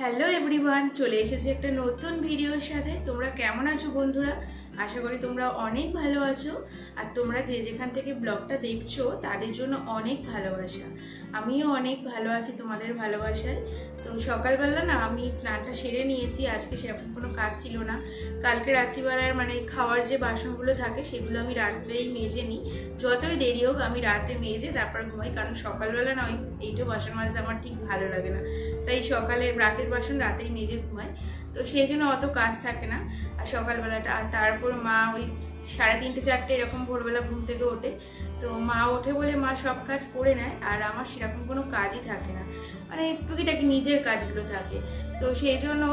Hello everyone চলে এসেছি একটা নতুন ভিডিওর সাথে। তোমরা কেমন আছো বন্ধুরা? আশা করি তোমরা অনেক ভালো আছো আর তোমরা যে যেখান থেকে ব্লগটা দেখছ, তাদের জন্য অনেক ভালোবাসা। আমিও অনেক ভালো আছি তোমাদের ভালোবাসায়। তো সকালবেলা না আমি স্নানটা সেরে নিয়েছি, আজকে সেরকম কোনো কাজ ছিল না। কালকে রাত্রিবেলার মানে খাওয়ার যে বাসনগুলো থাকে, সেগুলো আমি রাত্রেই মেজে নিই। যতই দেরি হোক আমি রাতে মেজে তারপর ঘুমাই, কারণ সকালবেলা না ওই এইটো বাসন মাজতে আমার ঠিক ভালো লাগে না। তাই সকালে রাতের বাসন রাতেই মেজে ঘুমাই। তো সেই জন্য অত কাজ থাকে না। আর সকালবেলাটা, আর তারপর মা ওই সাড়ে তিনটে, চারটে এরকম ভোরবেলা ঘুম থেকে ওঠে। তো মা ওঠে বলে মা সব কাজ করে নেয় আর আমার সেরকম কোনো কাজই থাকে না। মানে টুকিটাকি নিজের কাজগুলো থাকে। তো সেই জন্য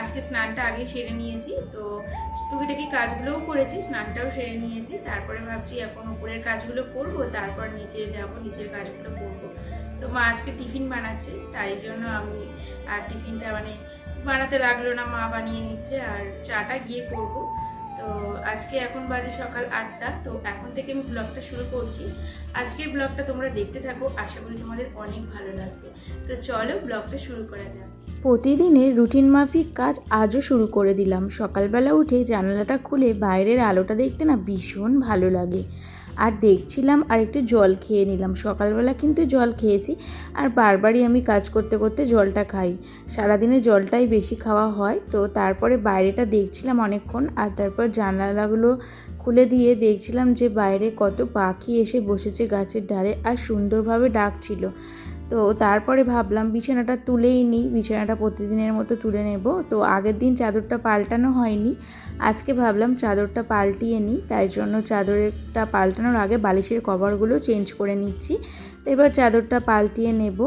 আজকে স্নানটা আগে সেরে নিয়েছি। তো টুকিটাকি কাজগুলোও করেছি, স্নানটাও সেরে নিয়েছি। তারপরে ভাবছি এখন উপরের কাজগুলো করব, তারপর নিচে যাব, নিচের কাজগুলো করব। তো মা আজকে টিফিন বানাচ্ছে, তাই জন্য আমি আর টিফিনটা মানে বানাতে লাগল না, মা বানিয়ে নিচ্ছে আর চাটা গিয়ে করব। তো আজকে এখন বাজে সকাল আটটা, তো এখন থেকে আমি ব্লগটা শুরু করছি। আজকের ব্লগটা তোমরা দেখতে থাকো, আশা করি তোমাদের অনেক ভালো লাগবে। তো চলো ব্লগটা শুরু করা যাক। প্রতিদিনের রুটিন মাফিক কাজ আজও শুরু করে দিলাম। সকালবেলা উঠে জানালাটা খুলে বাইরের আলোটা দেখতে না ভীষণ ভালো লাগে। আর দেখছিলাম আর একটু জল খেয়ে নিলাম। সকালবেলা কিন্তু জল খেয়েছি আর বারবারই আমি কাজ করতে করতে জলটা খাই। সারাদিনে জলটাই বেশি খাওয়া হয়। তো তারপরে বাইরেটা দেখছিলাম অনেকক্ষণ আর তারপর জানালাগুলো খুলে দিয়ে দেখছিলাম যে বাইরে কত পাখি এসে বসেছে গাছের ডালে আর সুন্দরভাবে ডাকছিল। তো তারপরে ভাবলাম বিছানাটা তুলেই নিই, বিছানাটা প্রতিদিনের মতো তুলে নেব। তো আগের দিন চাদরটা পাল্টানো হয়নি, আজকে ভাবলাম চাদরটা পাল্টিয়ে নিই, তাই জন্য চাদরটা পাল্টানোর আগে বালিশের কভারগুলো চেঞ্জ করে নিচ্ছি। এবার চাদরটা পাল্টিয়ে নেব।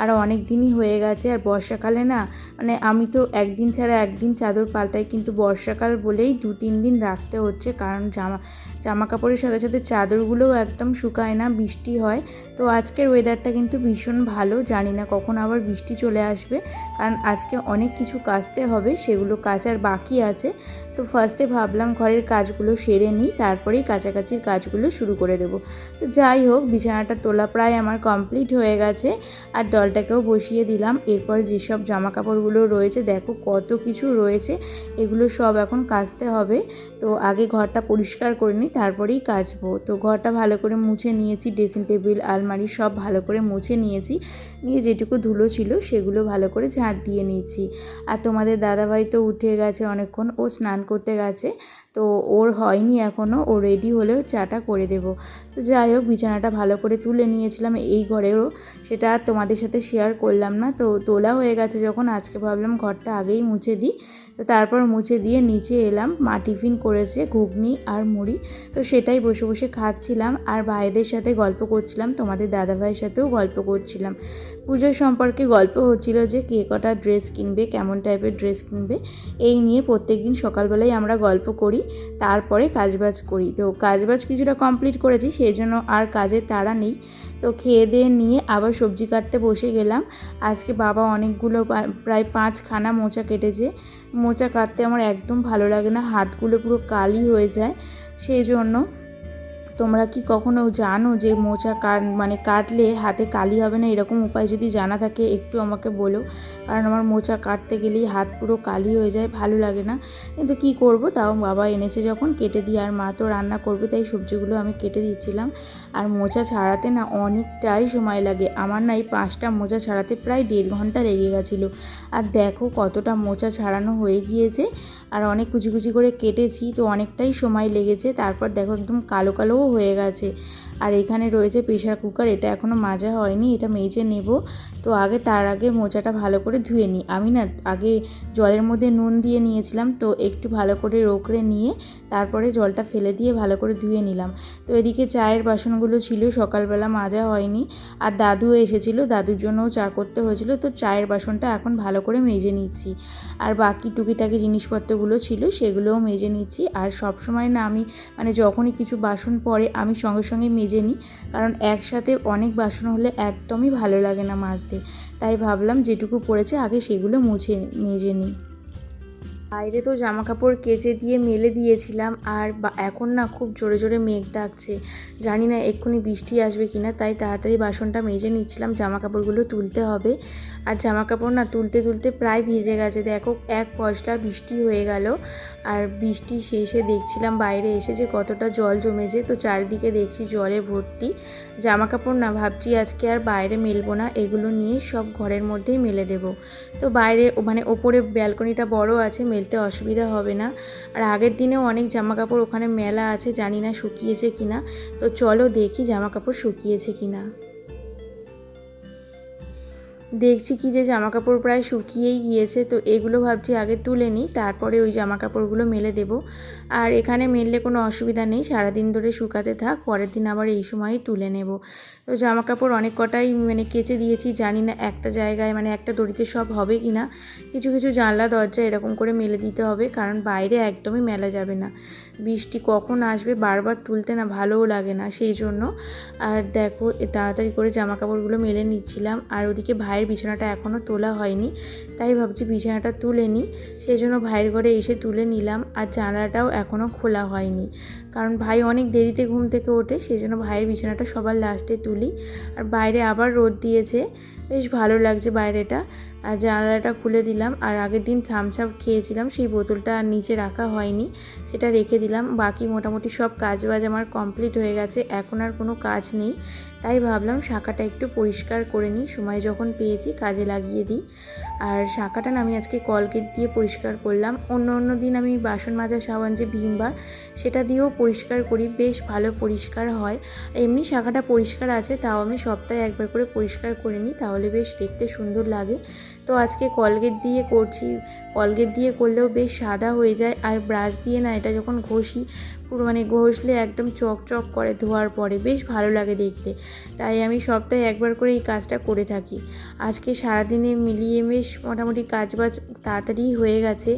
আর অনেক দিনই হয়ে গেছে আর বর্ষাকালে না মানে আমি তো একদিন ছাড়া একদিন চাদর পাল্টাই, কিন্তু বর্ষাকাল বলেই দু, তিন দিন রাখতে হচ্ছে। কারণ জামা জামা কাপড়ের সাথে সাথে চাদরগুলোও একদম শুকায় না, বৃষ্টি হয়। তো আজকের ওয়েদারটা কিন্তু ভীষণ ভালো, জানি না কখন আবার বৃষ্টি চলে আসবে। কারণ আজকে অনেক কিছু কাচতে হবে, সেগুলো কাচার বাকি আছে। তো ফার্স্টে ভাবলাম ঘরের কাজগুলো সেরে নিই, তারপরেই কাছাকাছির কাজগুলো শুরু করে দেবো। তো যাই হোক, বিছানাটা তোলা প্রায় আমার কমপ্লিট হয়ে গেছে। আর ডলটাকেও বসিয়ে দিলাম। এরপর যেসব জামা কাপড়গুলো রয়েছে, দেখো কত কিছু রয়েছে। এগুলো সব এখন কাচতে হবে। তো আগে ঘরটা পরিষ্কার করে নিই, তারপরেই কাচবো। তো ঘরটা ভালো করে মুছে নিয়েছি ড্রেসিং টেবিল আলমারি সব ভালো করে মুছে নিয়েছি। নিয়ে যেটুকু ধুলো ছিল, সেগুলো ভালো করে ঝাঁট দিয়ে নিয়েছি। আর তোমাদের দাদাভাই তো উঠে গেছে অনেকক্ষণ, ও স্নান করতে গেছে। তো ওর হয়নি এখনও ও রেডি হলেও চাটা করে দেব। তো যাই হোক, বিছানাটা ভালো করে তুলে নিয়েছিলাম। এই ঘরেও সেটা তোমাদের সাথে শেয়ার করলাম না। তো তোলা হয়ে গেছে যখন, আজকে ভাবলাম ঘরটা আগেই মুছে দিই। তো তারপর মুছে দিয়ে নিচে এলাম। মা টিফিন করেছে, ঘুগনি আর মুড়ি। তো সেটাই বসে বসে খাচ্ছিলাম আর ভাইদের সাথে গল্প করছিলাম, তোমাদের দাদাভাইয়ের সাথেও গল্প করছিলাম। পুজোর সম্পর্কে গল্প হচ্ছিল যে, কে কটা ড্রেস কিনবে, কেমন টাইপের ড্রেস কিনবে, এই নিয়ে প্রত্যেক দিন সকালবেলায় আমরা গল্প করি, তারপরে কাজবাজ করি। তো কাজবাজ কিছুটা কমপ্লিট করেছি সেই জন্য আর কাজের তাড়া নেই। তো খেয়ে দিয়ে নিয়ে আবার সবজি কাটতে বসে গেলাম। আজকে বাবা অনেকগুলো প্রায় পাঁচখানা মোচা কেটেছে। মোচা কাটতে আমার একদম ভালো লাগে না হাতগুলো পুরো কালি হয়ে যায় সেই জন্য তোমরা কি কখনো জানো যে মোচা কাট মানে কাটলে হাতে কালি হবে না? এরকম উপায় যদি জানা থাকে, একটু আমাকে বলো। কারণ আমার মোচা কাটতে গেলেই হাত পুরো কালি হয়ে যায়, ভালো লাগে না। কিন্তু কি করব? তাও বাবা এনেছে যখন কেটে দিই আর মা তো রান্না করবে, তাই সবজিগুলো আমি কেটে দিচ্ছিলাম। আর মোচা ছাড়াতে না অনেকটাই সময় লাগে। আমার না এই পাঁচটা মোচা ছাড়াতে প্রায় দেড় ঘণ্টা লেগে গেছিল। আর দেখো কতটা মোচা ছাড়ানো হয়ে গিয়েছে। আর অনেক কুচি কুচি করে কেটেছি, তো অনেকটাই সময় লেগেছে। তারপর দেখো একদম কালো কালোও হয়ে গেছে। আর এখানে রয়েছে প্রেশার কুকার, এটা এখনও মাজা হয়নি, এটা মেজে নেব। তো আগে তার আগে মোচাটা ভালো করে ধুয়ে নিই। আমি না আগে জলের মধ্যে নুন দিয়ে নিয়েছিলাম, তো একটু ভালো করে রোকড়ে নিয়ে তারপরে জলটা ফেলে দিয়ে ভালো করে ধুয়ে নিলাম। তো এদিকে চায়ের বাসনগুলো ছিল, সকালবেলা মাজা হয়নি। আর দাদুও এসেছিল, দাদুর জন্যও চা করতে হয়েছিল, তো চায়ের বাসনটা এখন ভালো করে মেজে নিচ্ছি। আর বাকি টুকিটাকি জিনিসপত্রগুলো ছিল, সেগুলোও মেজে নিচ্ছি। আর সবসময় না আমি মানে যখনই কিছু বাসন পড়ে, আমি সঙ্গে সঙ্গে মেজে নিই। কারণ একসাথে অনেক বাসন হলে একদমই ভালো লাগে না মাজতে। তাই ভাবলাম যেটুকু পড়েছে আগে সেগুলো মুছে মেজে নিই। বাইরে তো জামা কাপড় কেচে দিয়ে মেলে দিয়েছিলাম আর এখন না খুব জোরে জোরে মেঘ ডাকছে। জানি না এক্ষুনি বৃষ্টি আসবে কিনা, তাই তাড়াতাড়ি বাসনটা মেজে নিচ্ছিলাম জামা কাপড়গুলো তুলতে হবে। আর জামা কাপড় না তুলতে তুলতে প্রায় ভিজে গেছে। দেখো, এক পশলা বৃষ্টি হয়ে গেল আর বৃষ্টি শেষে দেখছিলাম বাইরে এসে যে কতটা জল জমেছে। তো চারিদিকে দেখছি জলে ভর্তি। জামা কাপড় না ভাবছি আজকে আর বাইরে মেলবো না, এগুলো নিয়ে সব ঘরের মধ্যেই মেলে দেবো। তো বাইরে মানে ওপরে ব্যালকনিটা বড় আছে মেলতে অসুবিধা হবে না। আর আগের দিনেও অনেক জামা কাপড় ওখানে মেলা আছে, জানি না শুকিয়েছে কিনা। তো চলো দেখি জামা কাপড় শুকিয়েছে কিনা। দেখছি কি যে জামা কাপড় প্রায় শুকিয়েই গিয়েছে, তো এগুলো ভাবছি আগে তুলে নিই, তারপরে ওই জামা কাপড়গুলো মেলে দেব। আর এখানে মেললে কোনো অসুবিধা নেই, সারাদিন ধরে শুকাতে থাক, পরের দিন আবার এই সময়ই তুলে নেব। তো জামা কাপড় অনেক কটাই মানে কেচে দিয়েছি, জানি না একটা জায়গায় মানে একটা দড়িতে সব হবে কি না। কিছু কিছু জানলা, দরজা এরকম করে মেলে দিতে হবে, কারণ বাইরে একদমই মেলা যাবে না। বৃষ্টি কখন আসবে বারবার তুলতে না ভালোও লাগে না, সেই জন্য। আর দেখো তাড়াতাড়ি করে জামা কাপড়গুলো মেলে নিচ্ছিলাম, আর ওদিকে ভাইয়ের বিছানাটা এখনও তোলা হয়নি, তাই ভাবছি বিছানাটা তুলে নিই। সেই জন্য ভাইয়ের ঘরে এসে তুলে নিলাম আর জানালাটাও এখনও খোলা হয়নি। কারণ ভাই অনেক দেরিতে ঘুম থেকে ওঠে সেই জন্য ভাইয়ের বিছানাটা সবার লাস্টে তুলি। আর বাইরে আবার রোদ দিয়েছে, বেশ ভালো লাগছে বাইরেটা। আর জানালাটা খুলে দিলাম, আর আগের দিন থামসাপ খেয়েছিলাম, সেই বোতলটা আর নিচে রাখা হয়নি, সেটা রেখে দিলাম। বাকি মোটামুটি সব কাজ বাজ আমার কমপ্লিট হয়ে গেছে, এখন আর কোনো কাজ নেই। তাই ভাবলাম শাখাটা একটু পরিষ্কার করে নিই, সময় যখন পেয়েছি কাজে লাগিয়ে দিই। আর শাখাটা না আমি আজকে কলগেট দিয়ে পরিষ্কার করলাম। অন্য অন্য দিন আমি বাসন মাজা, সাবান যে ভীমবার সেটা দিয়েও পরিষ্কার করি, বেশ ভালো পরিষ্কার হয়। এমনি শাখাটা পরিষ্কার আছে, তাও আমি সপ্তাহে একবার করে পরিষ্কার করে নিই, তাহলে বেশ দেখতে সুন্দর লাগে। তো আজকে কলগেট দিয়ে করছি, কলগেট দিয়ে করলেও বেশ সাদা হয়ে যায়, আর ব্রাশ দিয়ে না এটা যখন ঘষি, পুরো মানে ঘষলে একদম চকচক করে ধোয়ার পরে, বেশ ভালো লাগে দেখতে। তাই আমি সপ্তাহে একবার করে এই কাজটা করে থাকি। আজকে সারাদিনে মিলিয়ে বেশ মোটামুটি কাজ বাজ তাড়াতাড়ি হয়ে গেছে,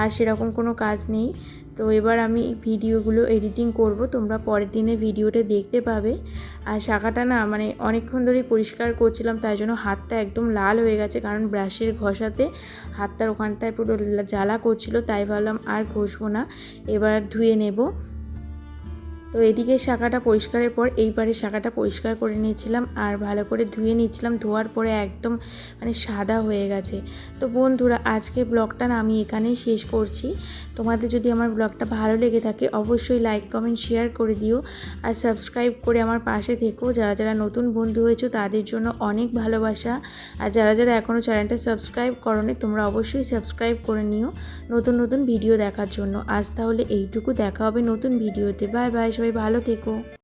আর সেরকম কোনো কাজ নেই। তো এবার আমি ভিডিওগুলো এডিটিং করব, তোমরা পরের দিনে ভিডিওটা দেখতে পাবে। আর শাখাটা না মানে অনেকক্ষণ ধরেই পরিষ্কার করছিলাম, তাই জন্য হাতটা একদম লাল হয়ে গেছে, কারণ ব্রাশের ঘষাতে হাতটার ওখানটায় পুরো জ্বালা করছিল, তাই ভাবলাম আর ঘষবো না, এবার ধুয়ে নেব। তো এদিকে শাখাটা পরিষ্কারের পর এইবারে শাখাটা পরিষ্কার করে নিয়েছিলাম আর ভালো করে ধুয়ে নিয়েছিলাম। ধোয়ার পরে একদম মানে সাদা হয়ে গেছে। তো বন্ধুরা, আজকের ব্লগটা না আমি এখানেই শেষ করছি। তোমাদের যদি আমার ব্লগটা ভালো লেগে থাকে, অবশ্যই লাইক কমেন্ট শেয়ার করে দিও। আর সাবস্ক্রাইব করে আমার পাশে থেকো। যারা যারা নতুন বন্ধু হয়েছো, তাদের জন্য অনেক ভালোবাসা। আর যারা যারা এখনও চ্যানেলটা সাবস্ক্রাইব করনি, তোমরা অবশ্যই সাবস্ক্রাইব করে নিও নতুন নতুন ভিডিও দেখার জন্য। আজ তাহলে এইটুকু। দেখা হবে নতুন ভিডিওতে বাই বাই সবাই ভালো থেকো।